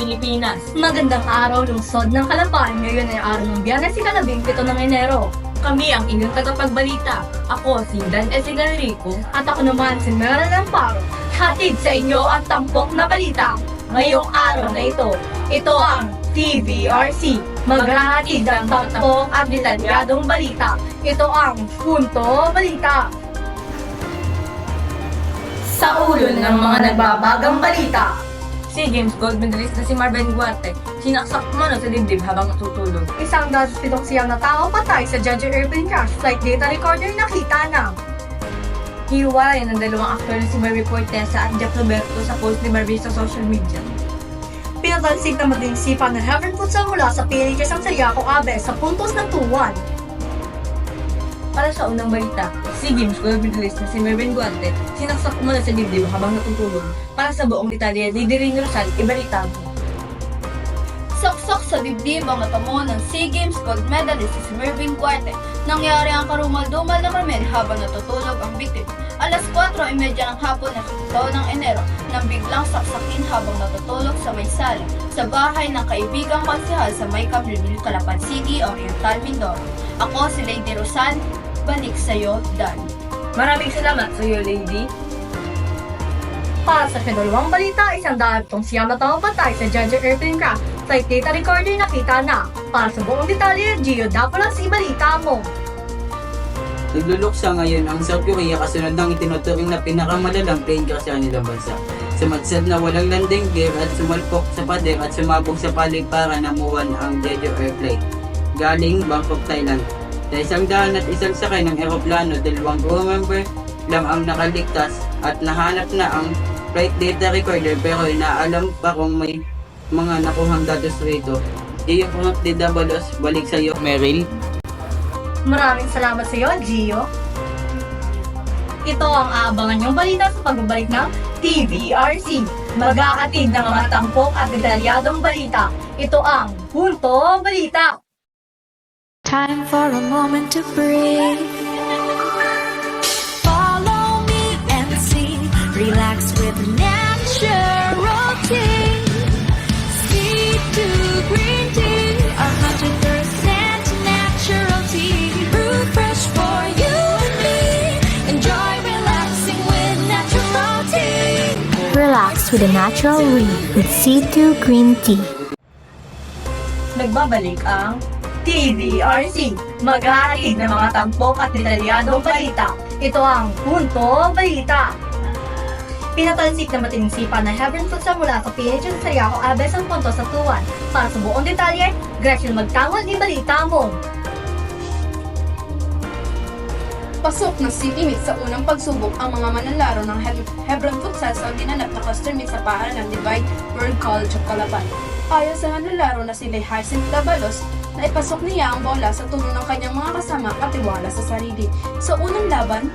Pilipinas. Magandang araw, lungsod ng Kalapan. Ngayon ay araw ng Biyernes, ikalabing pito ng Enero. Kami ang inyong tagapagbalita. Ako si Dan Esigal Rico. At ako naman si Meron Amparo. Hatid sa inyo ang tampok na balita. Ngayong araw na ito, ito ang TVRC. Maghahatid ng tampok at detalyadong balita. Ito ang Punto Balita. Sa ulo ng mga nagbabagang balita, Si James Gold medalist na si Marvin Guarte, sinaksak mano sa dibdib habang natutulog. Isang dados pitong siyam na tao patay sa Judge Urban Crash Flight Data Recorder nakita na. Hiwalay ng dalawang aktor na si Mary Fortesa at Jack Roberto sa post ni Barbie sa social media. Pinatalsik na maging sipa ng Heaven Food sa mula sa PHS ang Sayako Abe sa puntos ng tuwan. Para sa unang balita, si James Gold medalist na si Marvin Guante, sinaksak mano sa dibdib habang natutulog. Para sa buong detalye, ni Direne Rosal, ibalita mo. Saksok sa dibdib ang natamo ng SEA Games gold medalist si Mervin Guarte. Nangyari ang karumal-dumal na krimen habang natutulog ang biktima. Alas 4.30 ng hapon na taon ng Enero nang biglang saksakin habang natutulog sa may sala sa bahay ng kaibigang konsehal sa May Camril, Calapan City, Oriental, Mindoro. Ako si Lady Rosan, balik sa'yo, Dan. Maraming salamat sa iyo, lady. Para sa pinulawang balita, isang dahatong siyam na taong patay sa Judge Urban Craft Flight Data Recorder nakita na. Para sa buong detalye, Gio Dapalas, ibalita mo. Nagluluksa ngayon ang South Korea kasunod ng itinuturing na pinakamalalang plane crash sa kanilang bansa. Sumadsad na walang landing gear at sumalpok sa pader at sumabog sa paligparan ng Muwan ang Jeju Airplane. Galing Bangkok, Thailand. Sa isang daan at isang sakay ng eroplano, dalawang crew member lang ang nakaligtas at nahanap na ang flight data recorder pero inaalam pa kung may mga nakuhang datos rito. Yung kung DWS, balik sa iyo, Meryl. Maraming salamat sa iyo, Gio. Ito ang aabangan niyong balita sa pagbabalik ng TVRC. Mag-aatid ng mga tampok at detalyadong balita. Ito ang Punto Balita. Time for a moment to breathe. Follow me and see. Relax with natural tea. Sea to green tea. A hundred percent natural tea. Brew fresh for you and me. Enjoy relaxing with natural tea. Relax with a natural read with C2 Green Tea. Nagbabalik ang TVRC. Mag-aatid ng mga tampok at detalyadong balita. Ito ang Punto Balita. Pinatalsik na matining sipa ng Heaven Food sa mula sa PH sa Sayako Abes ang punto sa tuwan. Para sa buong detalye, Gretchen Magtangon, ibalita mo. Pasok ng city meet sa unang pagsubok ang mga manlalaro ng Heb- Hebron Futsal sa ginanap na custom meet sa paaralan ng Divine World College of Calapan. Ayon sa manlalaro na si Hyacinth Dabalos, na ipasok niya ang bola sa tulong ng kanyang mga kasama at tiwala sa sarili. Sa unang laban,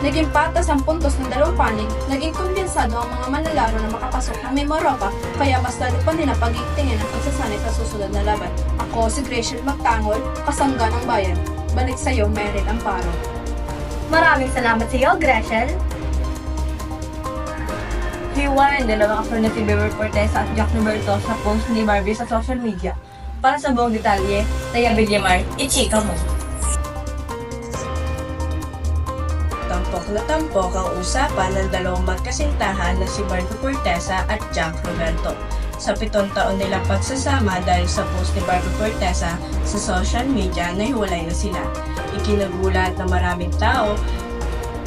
naging patas ang puntos ng dalawang panig, naging kumbensado ang mga manlalaro na makapasok ng Memoropa, kaya mas lalo pa nila pag-itingin ang pagsasanay sa susunod na laban. Ako si Graciel Magtangol, kasangga ng bayan. Balik sa'yo, Meryl Amparo. Maraming salamat sa iyo, Gretchen. hiwalay ng dalawang aktor na si Bever Fortesa at Jack Roberto sa post ni Barbie sa social media. Para sa buong detalye, Taya Villamar, ichika mo. Tampok na tampok ang usapan ng dalawang magkasintahan na si Barbie Cortesa at Jack Roberto. Sa pitong taon nilang pagsasama dahil sa post ni Barbie Cortesa sa social media na hiwalay na sila. Ikinagulat na maraming tao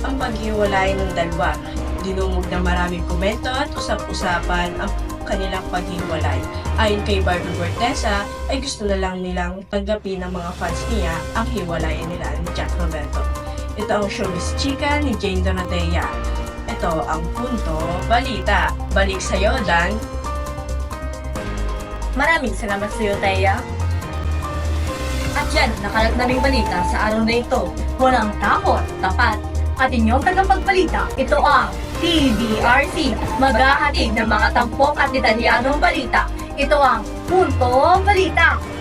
ang paghiwalay ng dalawa. Dinungog na maraming komento at usap-usapan ang kanilang paghiwalay. Ayon kay Barbie Cortesa, ay gusto na lang nilang tanggapin ng mga fans niya ang hiwalayan nila ni Jack Roberto. Ito ang showbiz chika ni Jane Donatea. Ito ang punto balita. Balik sa'yo, Dan. Maraming salamat sa iyo, Taya. At yan, nakalat naming balita sa araw na ito. Walang takot, tapat, at inyong tagapagbalita. Ito ang TVRC. Mag-ahatid ng mga tampok at detalyadong balita. Ito ang Punto Balita.